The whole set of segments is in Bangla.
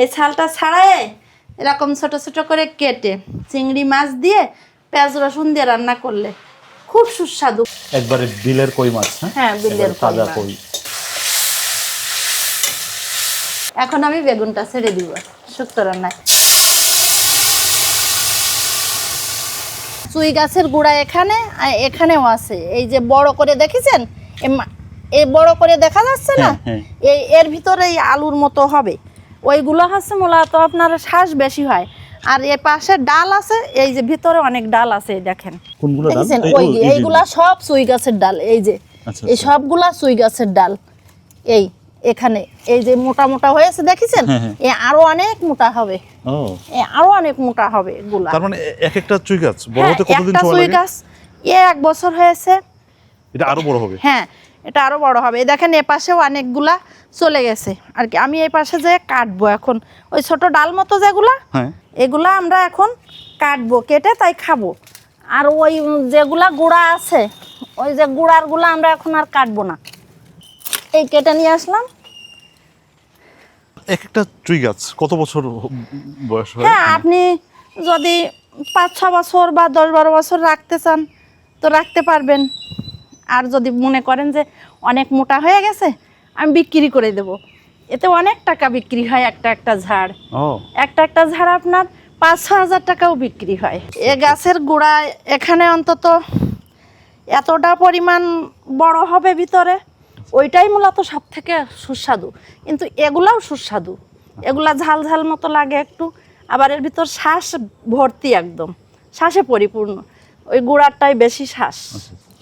এই ছালটা ছাড়ায় এরকম ছোট ছোট করে কেটে চিংড়ি মাছ দিয়ে পেঁয়াজ রসুন দিয়ে রান্না করলে খুব সুস্বাদু। একবারে বিলের কই মাছ হ্যাঁ, বিলের তাজা কই। এখন আমি বেগুনটা ছেড়ে দিব শুক্তো রান্নায়। চুই গাছের গুঁড়া এখানে আর এখানেও আছে। এই যে বড় করে দেখেছেন? এই বড় করে দেখা যাচ্ছে না? হ্যাঁ, হ্যাঁ। এই এর ভিতরে এই আলুর মতো হবে। ওইগুলো হচ্ছে মূলত আপনার শ্বাস বেশি হয়। আর এর পাশে ডাল আছে এই যে ভিতরে অনেক ডাল আছে দেখেন? দেখেছেন? ওই এইগুলা সব সুই গাছের ডাল এই যে। আচ্ছা, এই আচ্ছা। সবগুলা সুই গাছের ডাল এই এখানে। এই যে মোটা মোটা হয়েছে দেখেছেন? হ্যাঁ, হ্যাঁ। এ আরও অনেক মোটা হবে। এ আরও অনেক মোটা হবে এগুলা। তার মানে এক একটা চুই গাছ? বড় হ্যাঁ, হতে কতদিন সময় সুই লাগে? গাছ এ এক বছর হয়েছে। এটা আরও বড় হবে? হ্যাঁ এটা আরও বড় হবে। এই দেখেন এ পাশেও অনেকগুলা চলে গেছে। আর কি আমি এই পাশে যে কাটবো এখন ওই ছোট ডাল মতো যেগুলা হ্যাঁ। এগুলা আমরা এখন কাটবো কেটে তাই খাব। আর ওই যেগুলা গুঁড়া আছে ওই যে গুঁড়ারগুলো আমরা এখন আর কাটবো না। এই কেটে নিয়ে আসলাম। এক একটা চুই গাছ কত বছর বয়স হয়? হ্যাঁ আপনি যদি পাঁচ ছ বছর বা দশ বারো বছর রাখতে চান তো রাখতে পারবেন। আর যদি মনে করেন যে অনেক মোটা হয়ে গেছে আমি বিক্রি করে দেব। এতে অনেক টাকা বিক্রি হয় একটা একটা ঝাড়। একটা একটা ঝাড় আপনার পাঁচ ছ হাজার টাকাও বিক্রি হয়। এ গাছের গোড়া এখানে অন্তত এতটা পরিমাণ বড় হবে ভিতরে ওইটাই মূলত সব থেকে সুস্বাদু। কিন্তু এগুলাও সুস্বাদু। এগুলা ঝাল ঝাল মতো লাগে একটু আবার এর ভিতর শ্বাস ভর্তি একদম। শ্বাসে পরিপূর্ণ। ওই গুড়ারটাই বেশি শ্বাস।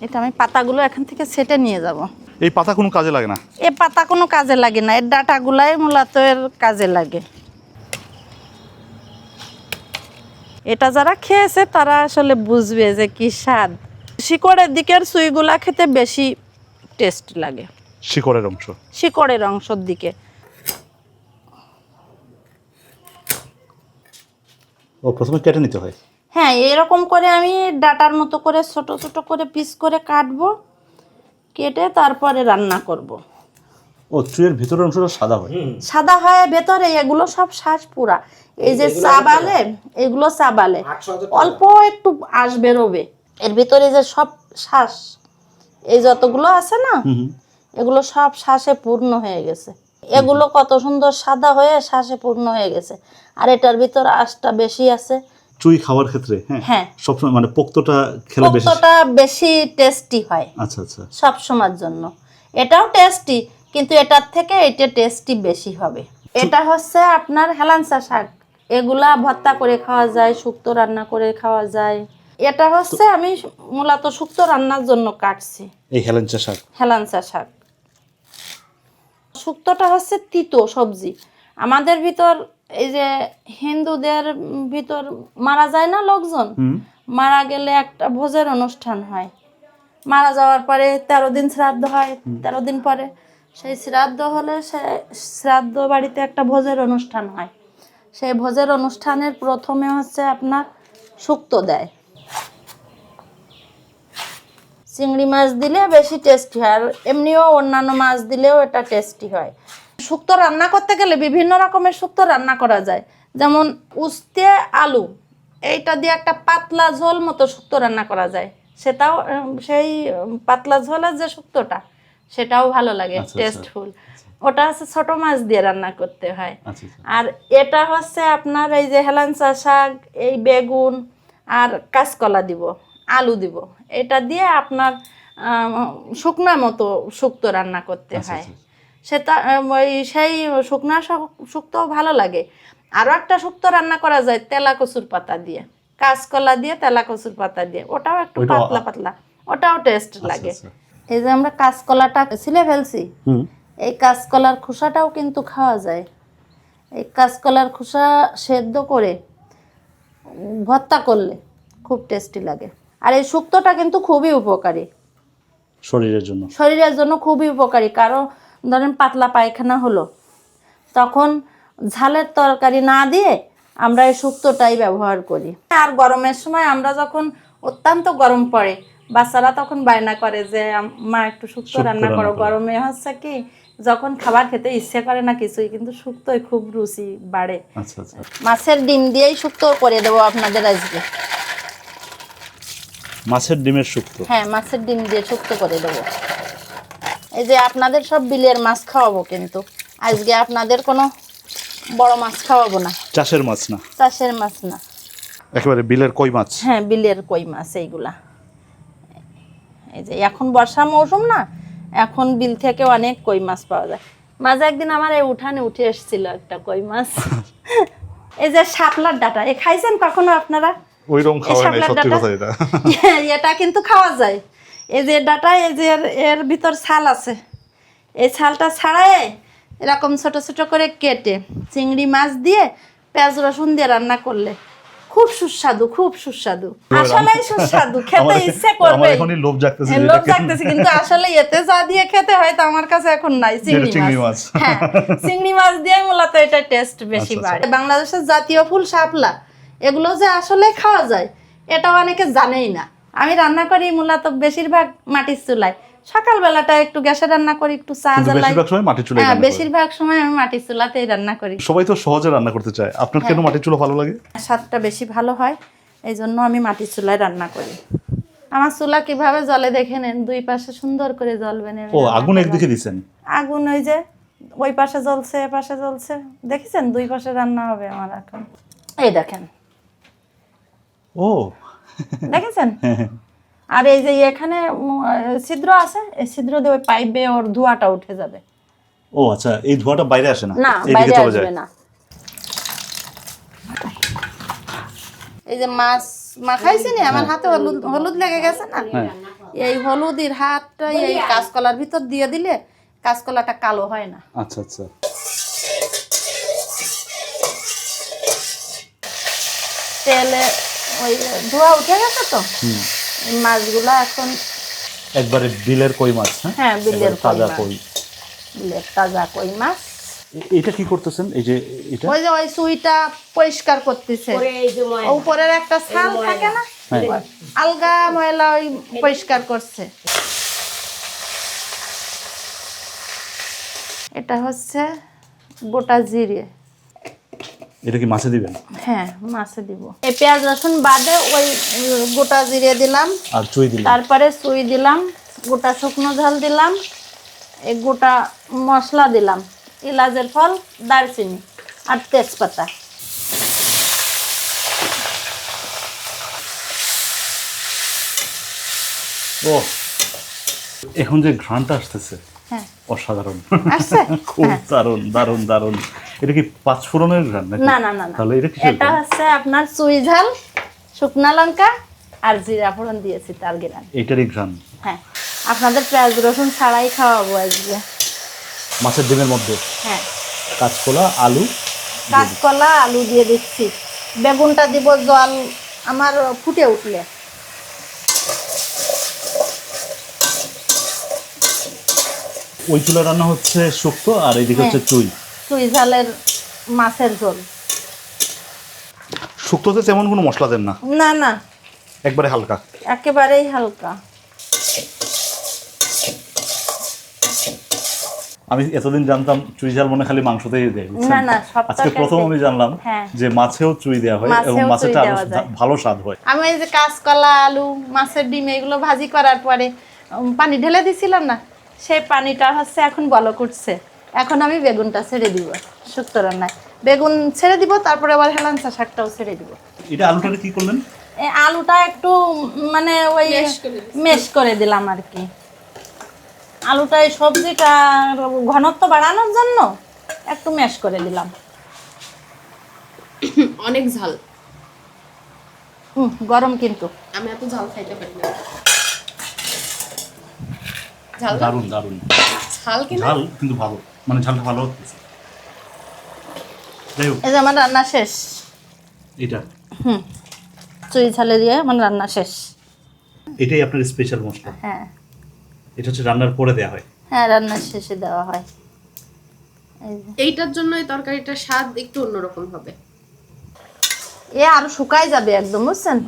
এটা আমি পাতাগুলো এখান থেকে ছেটে নিয়ে যাব। এই পাতা কোনো কাজে লাগে না? এ পাতা কোনো কাজে লাগে না এর ডাটাগুলাই মূলত এর কাজে লাগে। এটা যারা খেয়েছে তারা আসলে বুঝবে যে কি স্বাদ। শিকড়ের দিকের সুইগুলা খেতে বেশি টেস্ট লাগে। শিকড়ের অংশ? শিকড়ের অংশের দিকে। ও প্রথমে কেটে নিতে হয়। হ্যাঁ এরকম করে আমি ডাটার মতো করে ছোট ছোট করে পিস করে কাটবো কেটে তারপরে রান্না করব। ও চুইয়ের ভিতরের অংশটা সাদা হয়। সাদা হয় ভেতরে এগুলো সব শ্বাস পুরা। এই যে চাবালে এগুলো চাবালে। অল্প একটু আঁশ বেরোবে এর ভিতরে যে সব শ্বাস এই যতগুলো আছে না। এগুলো সব শ্বাসে পূর্ণ হয়ে গেছে। এগুলো কত সুন্দর সাদা হয়ে শ্বাসে পূর্ণ হয়ে গেছে। আর এটার ভিতর আঁশটা বেশি আছে। চুই খাওয়ার ক্ষেত্রে হ্যাঁ হ্যাঁ। সবসময় মানে পোক্তটা খেলে বেশি। পোক্তটা বেশি টেস্টি হয়। আচ্ছা আচ্ছা। সব সময়ের জন্য। এটাও টেস্টি কিন্তু এটার থেকে এটা টেস্টি বেশি হবে। এটা হচ্ছে আপনার হেলাঞ্চা শাক। এগুলা ভর্তা করে খাওয়া যায় শুক্তো রান্না করে খাওয়া যায়। এটা হচ্ছে আমি মূলত শুক্তো রান্নার জন্য কাটছি। এই হেলেঞ্চা শাক? হেলাঞ্চা শাক। শুক্তোটা হচ্ছে তিতো সবজি। আমাদের ভিতর এই যে হিন্দুদের ভিতর মারা যায় না লোকজন? মারা গেলে একটা ভোজের অনুষ্ঠান হয়। মারা যাওয়ার পরে তেরো দিন শ্রাদ্ধ হয়। তেরো দিন পরে সেই শ্রাদ্ধ হলে সে শ্রাদ্ধ বাড়িতে একটা ভোজের অনুষ্ঠান হয়। সেই ভোজের অনুষ্ঠানের প্রথমে হচ্ছে আপনার শুক্তো দেয়। চিংড়ি মাছ দিলে বেশি টেস্টি হয়। আর এমনিও অন্যান্য মাছ দিলেও এটা টেস্টি হয়। শুক্তো রান্না করতে গেলে বিভিন্ন রকমের শুক্তো রান্না করা যায়। যেমন উস্তে আলু এইটা দিয়ে একটা পাতলা ঝোল মতো শুক্তো রান্না করা যায়। সেটাও সেই পাতলা ঝোলের যে শুক্তোটা সেটাও ভালো লাগে আচ্ছা, আচ্ছা। টেস্টফুল ওটা হচ্ছে ছোট মাছ দিয়ে রান্না করতে হয়। আচ্ছা আচ্ছা। আর এটা হচ্ছে আপনার এই যে হেলাঞ্চা শাক এই বেগুন আর কাঁচকলা দিব আলু দিব। এটা দিয়ে আপনার শুকনা মতো শুক্তো রান্না করতে আচ্ছা, হয়। আচ্ছা। সেটা ওই সেই শুকনা শক- শুক্তো ভালো লাগে। আরও একটা শুক্তো রান্না করা যায় তেলা কচুর পাতা দিয়ে। কাঁচকলা দিয়ে তেলা কচুর পাতা দিয়ে। ওটাও একটু পাতলা পাতলা। ওটাও টেস্ট লাগে। আচ্ছা। এই যে আমরা কাঁচকলাটা ছিলে ফেলছি এই কাঁচকলার খোসাটাও কিন্তু খাওয়া যায়। এই কাঁচকলার খোসা সেদ্ধ করে ভর্তা করলে খুব টেস্টি লাগে। আর এই শুক্তোটা কিন্তু খুবই উপকারী। শরীরের জন্য। শরীরের জন্য খুবই উপকারী। কারণ ধরেন পাতলা পায়খানা হলো তখন ঝালের তরকারি না দিয়ে আমরা এই শুক্তোটাই ব্যবহার করি। আর গরমের সময় আমরা যখন অত্যন্ত গরম পড়ে বাচ্চারা তখন বায়না করে যে মা একটু শুক্তো রান্না করো। গরমে হচ্ছে কি যখন খাবার খেতে ইচ্ছে করে না কিছুই কিন্তু শুক্তোয় খুব রুচি বাড়ে। আচ্ছা আচ্ছা। মাছের ডিম দিয়েই শুক্তো করে দেবো আপনাদের আজকে। মাছের ডিমের শুক্তো? হ্যাঁ মাছের ডিম দিয়ে শুক্তো করে দেবো। এই যে আপনাদের সব বিলের মাছ খাওয়াবো কিন্তু। আজকে আপনাদের কোনো বড় মাছ খাওয়াবো না। চাষের মাছ না? চাষের মাছ না। একেবারে বিলের কই মাছ? হ্যাঁ বিলের কই মাছ এইগুলা। এই যে এখন বর্ষা মৌসুম না এখন বিল থেকে অনেক কই মাছ পাওয়া যায়। মাঝে একদিন আমার এই উঠানে উঠে এসেছিল একটা কই মাছ। এই যে শাপলার ডাটা এ খাইছেন কখনো আপনারা? ওই রকম খাওয়া নাই, সত্যি কথা এটা। এটা কিন্তু খাওয়া যায়। এই যে ডাটা এই যে এর- ভিতর ছাল আছে। এই ছালটা ছাড়ায় এরকম ছোট ছোট করে কেটে চিংড়ি মাছ দিয়ে পেঁয়াজ রসুন দিয়ে রান্না করলে খুব সুস্বাদু খুব সুস্বাদু। আসলে সুস্বাদু খেতে ইচ্ছে করবে এখনই লোভ জাগতেছে হ্যাঁ, লোভ জাগতেছে কিন্তু আসলে এতে যা দিয়ে খেতে হয় তো আমার কাছে এখন নাই চিংড়ি মাছ। হ্যাঁ চিংড়ি মাছ দিয়ে মূলত এটা টেস্ট বেশি আচ্ছা, বাড়ে। বাংলাদেশের জাতীয় ফুল শাপলা এগুলো যে আসলে খাওয়া যায় এটা অনেকে জানেই না। আমি রান্না করি মূলত বেশিরভাগ মাটির চুলায়। সকালবেলাটা একটু গ্যাসে রান্না করি একটু চা জ্বালাই। বেশিরভাগ সময় মাটির চুলায় হ্যাঁ বেশিরভাগ সময় আমি মাটির চুলাতেই রান্না করি। সবাই তো সহজে রান্না করতে চায়। আপনার হ্যাঁ। কেন মাটির চুলা ভালো লাগে? স্বাদটা বেশি ভালো হয় এই জন্য আমি মাটির চুলায় রান্না করি। আমার চুলা কীভাবে জলে দেখে নেন দুই পাশে সুন্দর করে জ্বলবে নেমে ও আগুন একদিকে দিছেন? আগুন ওই যে ওই পাশে জ্বলছে এ পাশে জ্বলছে। দেখেছেন? দুই পাশে রান্না হবে আমার এখন। এই দেখেন। ও দেখেছেন? আর এই যে এখানে ছিদ্র আছে? এই ছিদ্র দিয়ে ওই পাইপে ওর ধোঁয়াটা উঠে যাবে। ও আচ্ছা এই ধোঁয়াটা বাইরে আসে না? না বাইরে আসবে না। এই যে মাছ মাখাইছি না আমার হাতে হলুদ হলুদ লেগে গেছে না? হ্যাঁ। এই হলুদের হাতটা এই কাঁচকলার ভিতর দিয়ে দিলে কাঁচকলাটা কালো হয় না। আচ্ছা আচ্ছা। তেলে ওই ধোয়া উঠে গেছে তো? মাছগুলো এখন একবারে বিলের কই মাছ হ্যাঁ? হ্যাঁ বিলের তাজা কই কই মাছ। বিলের তাজা কই মাছ। এটা কি করতেছেন? এই যে এটা? ওই যে ওই সুইটা পরিষ্কার করতেছে। উপরের একটা ছাল থাকে না? হ্যাঁ। আলগা ময়লা ওই পরিষ্কার করছে। এটা হচ্ছে গোটা জিরে। এটা কি মাছে দিবেন? হ্যাঁ মাছে দিব। এই পেঁয়াজ রসুন বাদে ওই গোটা জিরে দিলাম। আর চুই দিলেন তারপরে সুই দিলাম গোটা শুকনো ঝাল দিলাম এই গোটা মশলা দিলাম এলাচের ফল দারচিনি আর তেজপাতা। ও এখন যে ঘ্রাণটা আসতেছে হ্যাঁ। অসাধারণ। আসছে? খুব দারুণ দারুণ দারুণ। এটা কি পাঁচ ফোড়নের ঘ্রাণ নাকি? না না না তাহলে এটা কিসের এটা ঘ্রাণ? হচ্ছে আপনার চুই ঝাল শুকনা লঙ্কা আর জিরা ফোড়ন দিয়েছি তার গিরান এইটারই ঘ্রাণ। হ্যাঁ আপনাদের পেঁয়াজ রসুন ছাড়াই খাওয়াবো আজকে। মাছের ডিমের মধ্যে? হ্যাঁ। কাঁচকলা আলু? কাঁচকলা আলু দিয়ে দিচ্ছি। বেগুনটা দিব জল আমার ফুটে উঠলে। ওই চুলা রান্না হচ্ছে শুক্তো আর এইদিকে হ্যাঁ। হচ্ছে চুই। চুই ঝালের মাছের ঝোল। শুক্তোতে তেমন কোনো মশলা দেন না? না না। একবারে হালকা। একেবারেই হালকা। আমি এতদিন জানতাম চুই ঝাল মনে খালি মাংসতেই দেয় না, না, আজকে প্রথম আমি জানলাম হ্যাঁ। যে মাছেও চুই দেওয়া হয় এবং চুই মাছেরটা আরও ভালো স্বাদ হয়। আমি এই যে কাঁচকলা আলু মাছের ডিম এগুলো ভাজি করার পরে পানি ঢেলে দিছিলাম না? সেই পানিটা হচ্ছে এখন বলক উঠছে। এখন আমি বেগুনটা ছেড়ে দিব শুক্তো রান্নায়। বেগুন ছেড়ে দিব তারপরে আবার হেলাঞ্চা শাকটাও ছেড়ে দিব। এটা আলুটাকে কি করলেন? এই আলুটা একটু মানে ওই মেশ করে দিলাম। আর কি। আলুটা এই সবজিটা ঘনত্ব বাড়ানোর জন্য একটু মেশ করে দিলাম। অনেক ঝাল। হুম গরম কিন্তু। আমি এত ঝাল খাইতে পারি না। ঝাল না? দারুণ দারুণ। ঝাল কিনা ঝাল কিন্তু ভালো। মানে ঝালটা ভালো হচ্ছে। যাই হোক। এই যে আমার রান্না শেষ। এটা হুম। চুই ঝালে দিয়ে আমার রান্না শেষ। এটাই আপনার স্পেশাল মশলা। হ্যাঁ। এটা হচ্ছে রান্নার পরে দেওয়া হয়। হ্যাঁ রান্নার শেষে দেওয়া হয়। এই যে। এইটার জন্য এই তরকারিটার স্বাদ একটু অন্যরকম হবে। এ আরও শুকায় যাবে একদম বুঝছেন?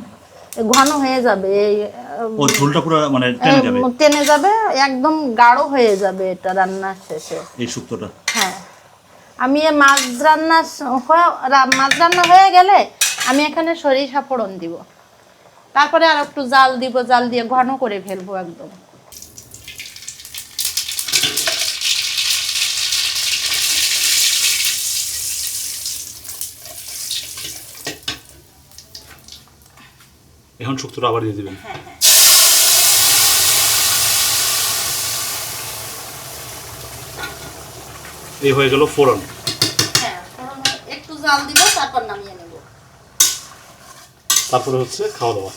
ঘন হয়ে যাবে এই ও ঝোলটা পুরো মানে টেনে যাবে? টেনে যাবে একদম গাঢ় হয়ে যাবে এটা রান্নার শেষে। এই শুক্তোটা? হ্যাঁ। আমি মাছ রান্না মাছ রান্না হয়ে গেলে আমি এখানে সরিষা ফোড়ন দিব। তারপরে আর একটু জাল দিব জাল দিয়ে ঘন করে ফেলব একদম। এখন শুক্তোটা আবার দিয়ে দিবেন? এই হয়ে গেল ফোড়ন। হ্যাঁ ফোড়ন একটু জাল দিব তারপর নামিয়ে নেব। তারপরে হচ্ছে খাওয়া দাওয়া।